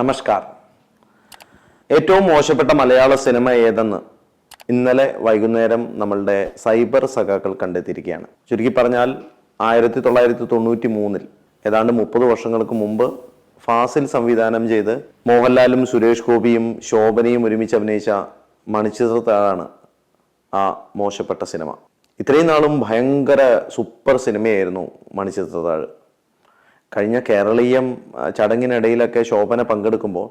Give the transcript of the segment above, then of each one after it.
നമസ്കാർ. ഏറ്റവും മോശപ്പെട്ട മലയാള സിനിമ ഏതെന്ന് ഇന്നലെ വൈകുന്നേരം നമ്മളുടെ സൈബർ സഖാക്കൾ കണ്ടെത്തിയിരിക്കുകയാണ്. ചുരുക്കി പറഞ്ഞാൽ ആയിരത്തി തൊള്ളായിരത്തി തൊണ്ണൂറ്റി മൂന്നിൽ ഏതാണ്ട് മുപ്പത് വർഷങ്ങൾക്ക് മുമ്പ് ഫാസിൽ സംവിധാനം ചെയ്ത് മോഹൻലാലും സുരേഷ് ഗോപിയും ശോഭനയും ഒരുമിച്ച് അഭിനയിച്ച മണിച്ചിത്രത്താണ് ആ മോശപ്പെട്ട സിനിമ. ഇത്രയും നാളും ഭയങ്കര സൂപ്പർ സിനിമയായിരുന്നു മണിച്ചിത്രത്താഴ്. കഴിഞ്ഞ കേരളീയം ചടങ്ങിനിടയിലൊക്കെ ശോഭന പങ്കെടുക്കുമ്പോൾ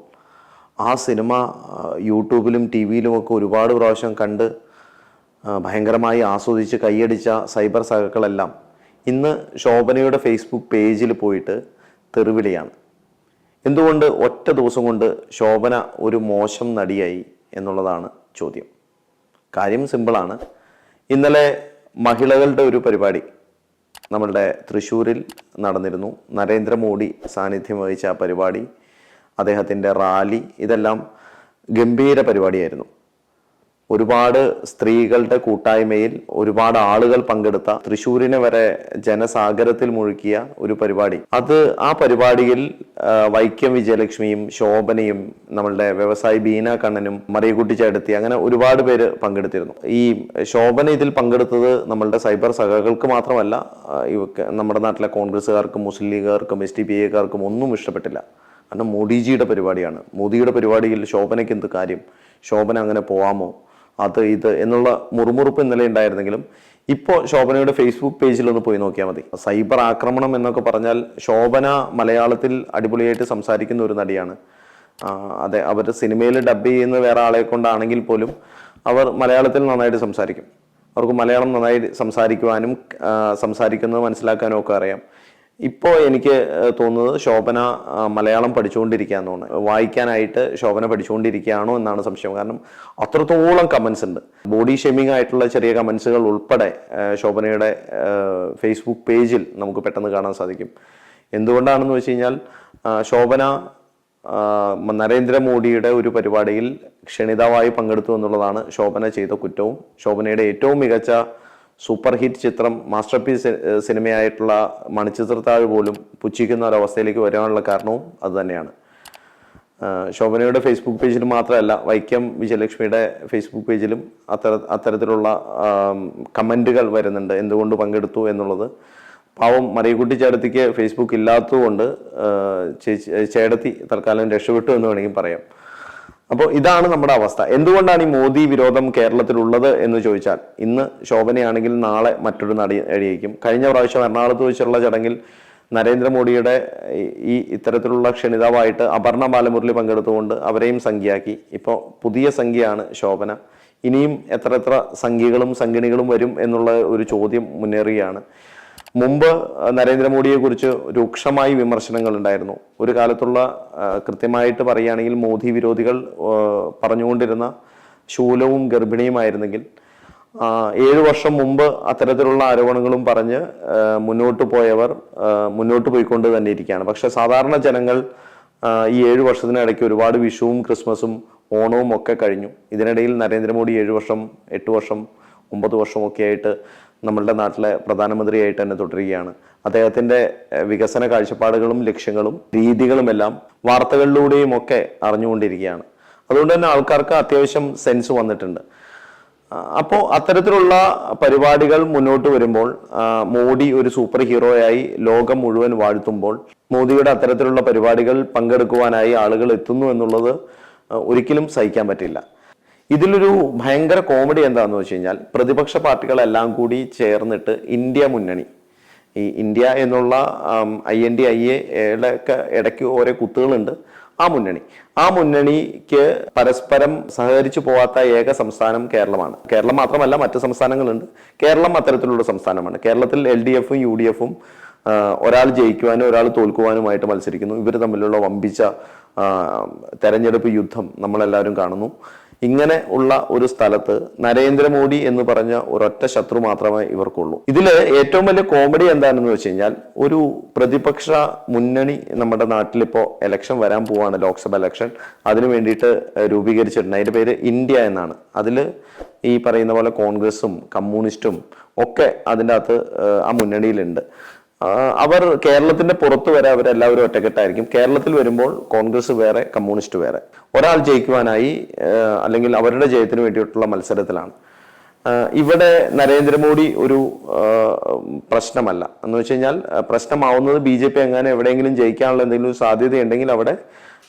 ആ സിനിമ യൂട്യൂബിലും ടി വിയിലും ഒക്കെ ഒരുപാട് പ്രാവശ്യം കണ്ട് ഭയങ്കരമായി ആസ്വദിച്ച് കൈയടിച്ച സൈബർ സഹകളെല്ലാം ഇന്ന് ശോഭനയുടെ ഫേസ്ബുക്ക് പേജിൽ പോയിട്ട് തെറിവിളിയാണ്. എന്തുകൊണ്ട് ഒറ്റ ദിവസം കൊണ്ട് ശോഭന ഒരു മോശം നടിയായി എന്നുള്ളതാണ് ചോദ്യം. കാര്യം സിമ്പിളാണ്. ഇന്നലെ മഹിളകളുടെ ഒരു പരിപാടി നമ്മളുടെ തൃശ്ശൂരിൽ നടന്നിരുന്നു. നരേന്ദ്രമോദി സാന്നിധ്യം വഹിച്ച പരിപാടി അദ്ദേഹത്തിന്റെ റാലി ഇതെല്ലാം ഗംഭീര പരിപാടിയായിരുന്നു. ഒരുപാട് സ്ത്രീകളുടെ കൂട്ടായ്മയിൽ ഒരുപാട് ആളുകൾ പങ്കെടുത്ത തൃശ്ശൂരിനെ വരെ ജനസാഗരത്തിൽ മുഴുക്കിയ ഒരു പരിപാടി. അത് ആ പരിപാടിയിൽ വൈക്കം വിജയലക്ഷ്മിയും ശോഭനയും നമ്മളുടെ വ്യവസായി ബീന കണ്ണനും മറിയക്കുട്ടി ചേട്ടത്തി അങ്ങനെ ഒരുപാട് പേര് പങ്കെടുത്തിരുന്നു. ഈ ശോഭന ഇതിൽ പങ്കെടുത്തത് നമ്മളുടെ സൈബർ സഖകൾക്ക് മാത്രമല്ല നമ്മുടെ നാട്ടിലെ കോൺഗ്രസ്സുകാർക്കും മുസ്ലിം ലീഗുകാർക്കും എസ് ടി പി എക്കാർക്കും ഒന്നും ഇഷ്ടപ്പെട്ടില്ല. കാരണം മോഡിജിയുടെ പരിപാടിയാണ്. മോദിയുടെ പരിപാടിയിൽ ശോഭനയ്ക്ക് എന്ത് കാര്യം? ശോഭന അങ്ങനെ പോവാമോ? അത് ഇത് എന്നുള്ള മുറുമുറുപ്പ് ഇന്നലെ ഉണ്ടായിരുന്നെങ്കിലും ഇപ്പോൾ ശോഭനയുടെ ഫേസ്ബുക്ക് പേജിൽ ഒന്ന് പോയി നോക്കിയാൽ മതി. സൈബർ ആക്രമണം എന്നൊക്കെ പറഞ്ഞാൽ ശോഭന മലയാളത്തിൽ അടിപൊളിയായിട്ട് സംസാരിക്കുന്ന ഒരു നടിയാണ്. അതെ അവർ സിനിമയിൽ ഡബ് ചെയ്യുന്ന വേറെ ആളെ കൊണ്ടാണെങ്കിൽ പോലും അവർ മലയാളത്തിൽ നന്നായിട്ട് സംസാരിക്കും. അവർക്ക് മലയാളം നന്നായി സംസാരിക്കുവാനും സംസാരിക്കുന്നത് മനസ്സിലാക്കാനും ഒക്കെ അറിയാം. ഇപ്പോൾ എനിക്ക് തോന്നുന്നത് ശോഭന മലയാളം പഠിച്ചുകൊണ്ടിരിക്കുകയെന്നാണ് വായിക്കാനായിട്ട് ശോഭന പഠിച്ചുകൊണ്ടിരിക്കുകയാണോ എന്നാണ് സംശയം. കാരണം അത്രത്തോളം കമൻസ് ഉണ്ട്. ബോഡി ഷേമിംഗ് ആയിട്ടുള്ള ചെറിയ കമൻസുകൾ ഉൾപ്പെടെ ശോഭനയുടെ ഫേസ്ബുക്ക് പേജിൽ നമുക്ക് പെട്ടെന്ന് കാണാൻ സാധിക്കും. എന്തുകൊണ്ടാണെന്ന് വെച്ച് കഴിഞ്ഞാൽ ശോഭന നരേന്ദ്രമോദിയുടെ ഒരു പരിപാടിയിൽ ക്ഷണിതാവായി പങ്കെടുത്തു എന്നുള്ളതാണ് ശോഭന ചെയ്ത കുറ്റവും. ശോഭനയുടെ ഏറ്റവും മികച്ച സൂപ്പർ ഹിറ്റ് ചിത്രം മാസ്റ്റർ പീസ് സിനിമയായിട്ടുള്ള മണിച്ചിത്രത്താഴ് പോലും പുച്ഛിക്കുന്ന ഒരവസ്ഥയിലേക്ക് വരാനുള്ള കാരണവും അത് തന്നെയാണ്. ശോഭനയുടെ ഫേസ്ബുക്ക് പേജിൽ മാത്രമല്ല വൈക്കം വിജയലക്ഷ്മിയുടെ ഫേസ്ബുക്ക് പേജിലും അത്തര അത്തരത്തിലുള്ള കമന്റുകൾ വരുന്നുണ്ട്. എന്തുകൊണ്ട് പങ്കെടുത്തു എന്നുള്ളത്. പാവം മറിയക്കുട്ടി ചേടത്തിക്ക് ഫേസ്ബുക്ക് ഇല്ലാത്തതുകൊണ്ട് ചേച്ചി ചേടത്തി തൽക്കാലം രക്ഷപ്പെട്ടു എന്ന് വേണമെങ്കിൽ പറയാം. അപ്പോൾ ഇതാണ് നമ്മുടെ അവസ്ഥ. എന്തുകൊണ്ടാണ് ഈ മോദി വിരോധം കേരളത്തിലുള്ളത് എന്ന് ചോദിച്ചാൽ ഇന്ന് ശോഭനയാണെങ്കിൽ നാളെ മറ്റൊരു നടി അടിയേക്കും കഴിഞ്ഞ പ്രാവശ്യം എറണാകുളത്ത് വെച്ചുള്ള ചടങ്ങിൽ നരേന്ദ്രമോദിയുടെ ഈ- ഇത്തരത്തിലുള്ള ക്ഷണിതാവായിട്ട് അപർണ ബാലമുരളി പങ്കെടുത്തുകൊണ്ട് അവരെയും സംഖ്യയാക്കി. ഇപ്പോൾ പുതിയ സംഖ്യയാണ് ശോഭന. ഇനിയും എത്ര എത്ര സംഖ്യകളും സംഗിണികളും വരും എന്നുള്ള ഒരു ചോദ്യം മുന്നേറുകയാണ്. മുമ്പ് നരേന്ദ്രമോദിയെ കുറിച്ച് രൂക്ഷമായി വിമർശനങ്ങൾ ഉണ്ടായിരുന്നു. ഒരു കാലത്തുള്ള കൃത്യമായിട്ട് പറയുകയാണെങ്കിൽ മോദി വിരോധികൾ പറഞ്ഞുകൊണ്ടിരുന്ന ശൂലവും ഗർഭിണിയുമായിരുന്നെങ്കിൽ ഏഴ് വർഷം മുമ്പ് അത്തരത്തിലുള്ള ആരോപണങ്ങളും പറഞ്ഞ് മുന്നോട്ട് പോയവർ മുന്നോട്ട് പോയിക്കൊണ്ട് തന്നെ ഇരിക്കുകയാണ് പക്ഷെ സാധാരണ ജനങ്ങൾ ഈ ഏഴു വർഷത്തിനിടയ്ക്ക് ഒരുപാട് വിഷുവും ക്രിസ്മസും ഓണവും ഒക്കെ കഴിഞ്ഞു. ഇതിനിടയിൽ നരേന്ദ്രമോദി ഏഴു വർഷം എട്ട് വർഷം ഒമ്പത് വർഷമൊക്കെ ആയിട്ട് നമ്മളുടെ നാട്ടിലെ പ്രധാനമന്ത്രിയായിട്ട് തന്നെ തുടരുകയാണ്. അദ്ദേഹത്തിന്റെ വികസന കാഴ്ചപ്പാടുകളും ലക്ഷ്യങ്ങളും രീതികളുമെല്ലാം വാർത്തകളിലൂടെയും ഒക്കെ അറിഞ്ഞുകൊണ്ടിരിക്കുകയാണ്. അതുകൊണ്ട് തന്നെ ആൾക്കാർക്ക് അത്യാവശ്യം സെൻസ് വന്നിട്ടുണ്ട്. അപ്പോൾ അത്തരത്തിലുള്ള പരിപാടികൾ മുന്നോട്ട് വരുമ്പോൾ മോഡി ഒരു സൂപ്പർ ഹീറോയായി ലോകം മുഴുവൻ വാഴ്ത്തുമ്പോൾ മോദിയുടെ അത്തരത്തിലുള്ള പരിപാടികൾ പങ്കെടുക്കുവാനായി ആളുകൾ എത്തുന്നു എന്നുള്ളത് ഒരിക്കലും സഹിക്കാൻ പറ്റില്ല. ഇതിലൊരു ഭയങ്കര കോമഡി എന്താണെന്ന് വെച്ച് കഴിഞ്ഞാൽ പ്രതിപക്ഷ പാർട്ടികളെല്ലാം കൂടി ചേർന്നിട്ട് ഇന്ത്യ മുന്നണി. ഈ ഇന്ത്യ എന്നുള്ള ഐ എൻ ഡി ഐ എയുടെ ഒക്കെ ഇടയ്ക്ക് ഓരോ കുത്തുകളുണ്ട്. ആ മുന്നണി. ആ മുന്നണിക്ക് പരസ്പരം സഹകരിച്ചു പോവാത്ത ഏക സംസ്ഥാനം കേരളമാണ്. കേരളം മാത്രമല്ല മറ്റു സംസ്ഥാനങ്ങളുണ്ട്. കേരളം അത്തരത്തിലുള്ള സംസ്ഥാനമാണ്. കേരളത്തിൽ എൽ ഡി എഫും യു ഡി എഫും ഒരാൾ ജയിക്കുവാനും ഒരാൾ തോൽക്കുവാനുമായിട്ട് മത്സരിക്കുന്നു. ഇവർ തമ്മിലുള്ള വമ്പിച്ച തെരഞ്ഞെടുപ്പ് യുദ്ധം നമ്മളെല്ലാവരും കാണുന്നു. ഇങ്ങനെ ഉള്ള ഒരു സ്ഥലത്ത് നരേന്ദ്രമോദി എന്ന് പറഞ്ഞ ഒരൊറ്റ ശത്രു മാത്രമേ ഇവർക്കുള്ളൂ. ഇതിൽ ഏറ്റവും വലിയ കോമഡി എന്താണെന്ന് വെച്ച് കഴിഞ്ഞാൽ ഒരു പ്രതിപക്ഷ മുന്നണി നമ്മുടെ നാട്ടിലിപ്പോ എലക്ഷൻ വരാൻ പോവാണ് ലോക്സഭ എലക്ഷൻ അതിനു വേണ്ടിയിട്ട് രൂപീകരിച്ചിട്ടുണ്ട്. അതിന്റെ പേര് ഇന്ത്യ എന്നാണ്. അതിൽ ഈ പറയുന്ന പോലെ കോൺഗ്രസും കമ്മ്യൂണിസ്റ്റും ഒക്കെ അതിന്റെ അകത്ത് ആ മുന്നണിയിലുണ്ട്. അവർ കേരളത്തിന്റെ പുറത്ത് വരെ അവരെല്ലാവരും ഒറ്റക്കെട്ടായിരിക്കും. കേരളത്തിൽ വരുമ്പോൾ കോൺഗ്രസ് വേറെ കമ്മ്യൂണിസ്റ്റ് വേറെ. ഒരാൾ ജയിക്കുവാനായി അല്ലെങ്കിൽ അവരുടെ ജയത്തിന് വേണ്ടിയിട്ടുള്ള മത്സരത്തിലാണ്. ഇവിടെ നരേന്ദ്രമോദി ഒരു പ്രശ്നമല്ല. എന്ന് വെച്ച് കഴിഞ്ഞാൽ പ്രശ്നമാവുന്നത് ബി ജെ പി എങ്ങനെ എവിടെയെങ്കിലും ജയിക്കാനുള്ള എന്തെങ്കിലും സാധ്യതയുണ്ടെങ്കിൽ അവിടെ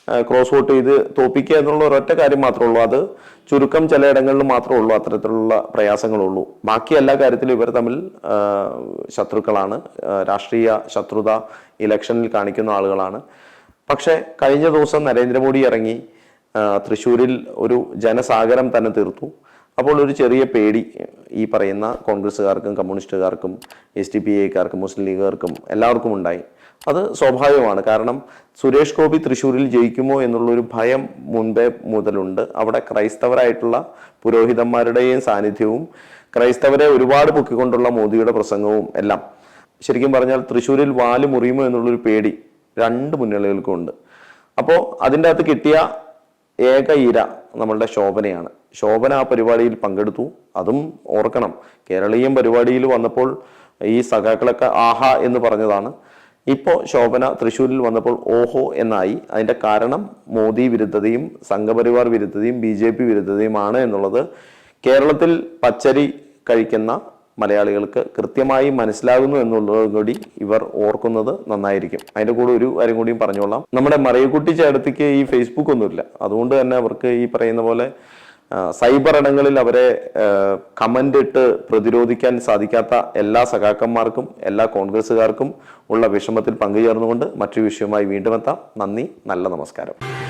ക്രോസ് വോട്ട് ചെയ്ത് തോപ്പിക്കുക എന്നുള്ള ഒരൊറ്റ കാര്യം മാത്രമേ ഉള്ളൂ. അത് ചുരുക്കം ചിലയിടങ്ങളിൽ മാത്രമേ ഉള്ളൂ. അത്തരത്തിലുള്ള പ്രയാസങ്ങളുള്ളൂ. ബാക്കി എല്ലാ കാര്യത്തിലും ഇവർ തമ്മിൽ ശത്രുക്കളാണ്. രാഷ്ട്രീയ ശത്രുത ഇലക്ഷനിൽ കാണിക്കുന്ന ആളുകളാണ്. പക്ഷേ കഴിഞ്ഞ ദിവസം നരേന്ദ്രമോദി ഇറങ്ങി തൃശ്ശൂരിൽ ഒരു ജനസാഗരം തന്നെ തീർത്തു. അപ്പോൾ ഒരു ചെറിയ പേടി ഈ പറയുന്ന കോൺഗ്രസ്സുകാർക്കും കമ്മ്യൂണിസ്റ്റുകാർക്കും എസ് ഡി പി ഐക്കാർക്കും മുസ്ലിം ലീഗുകാർക്കും എല്ലാവർക്കും ഉണ്ടായി. അത് സ്വാഭാവികമാണ്. കാരണം സുരേഷ് ഗോപി തൃശ്ശൂരിൽ ജയിക്കുമോ എന്നുള്ളൊരു ഭയം മുൻപേ മുതലുണ്ട്. അവിടെ ക്രൈസ്തവരായിട്ടുള്ള പുരോഹിതന്മാരുടെയും സാന്നിധ്യവും ക്രൈസ്തവരെ ഒരുപാട് പൊക്കിക്കൊണ്ടുള്ള മോദിയുടെ പ്രസംഗവും എല്ലാം. ശരിക്കും പറഞ്ഞാൽ തൃശ്ശൂരിൽ വാൽ മുറിയുമോ എന്നുള്ളൊരു പേടി രണ്ട് മുന്നണികൾക്കും ഉണ്ട്. അപ്പോൾ അതിന്റെ അകത്ത് കിട്ടിയ ഏക ഇര നമ്മളുടെ ശോഭനയാണ്. ശോഭന ആ പരിപാടിയിൽ പങ്കെടുത്തു. അതും ഓർക്കണം. കേരളീയം പരിപാടിയിൽ വന്നപ്പോൾ ഈ സഖാക്കളൊക്കെ ആഹാ എന്ന് പറഞ്ഞതാണ്. ഇപ്പോൾ ശോഭന തൃശ്ശൂരിൽ വന്നപ്പോൾ ഓഹോ എന്നായി. അതിന്റെ കാരണം മോദി വിരുദ്ധതയും സംഘപരിവാർ വിരുദ്ധതയും ബി ജെ പി വിരുദ്ധതയുമാണ് എന്നുള്ളത് കേരളത്തിൽ പച്ചരി കഴിക്കുന്ന മലയാളികൾക്ക് കൃത്യമായി മനസ്സിലാകുന്നു എന്നുള്ളത് കൂടി ഇവർ ഓർക്കുന്നത് നന്നായിരിക്കും. അതിന്റെ കൂടെ ഒരു കാര്യം കൂടിയും പറഞ്ഞോളാം. നമ്മുടെ മറിയക്കുട്ടി ചേട്ടത്തിക്ക് ഈ ഫേസ്ബുക്ക് ഒന്നുമില്ല. അതുകൊണ്ട് തന്നെ അവർക്ക് ഈ പറയുന്ന പോലെ സൈബർ ഇടങ്ങളിൽ അവരെ കമന്റ് ഇട്ട് പ്രതിരോധിക്കാൻ സാധിക്കാത്ത എല്ലാ സഖാക്കന്മാർക്കും എല്ലാ കോൺഗ്രസ്സുകാർക്കും ഉള്ള വിഷമത്തിൽ പങ്കുചേർന്നുകൊണ്ട് മറ്റൊരു വിഷയവുമായി വീണ്ടും എത്താം. നന്ദി നല്ല നമസ്കാരം.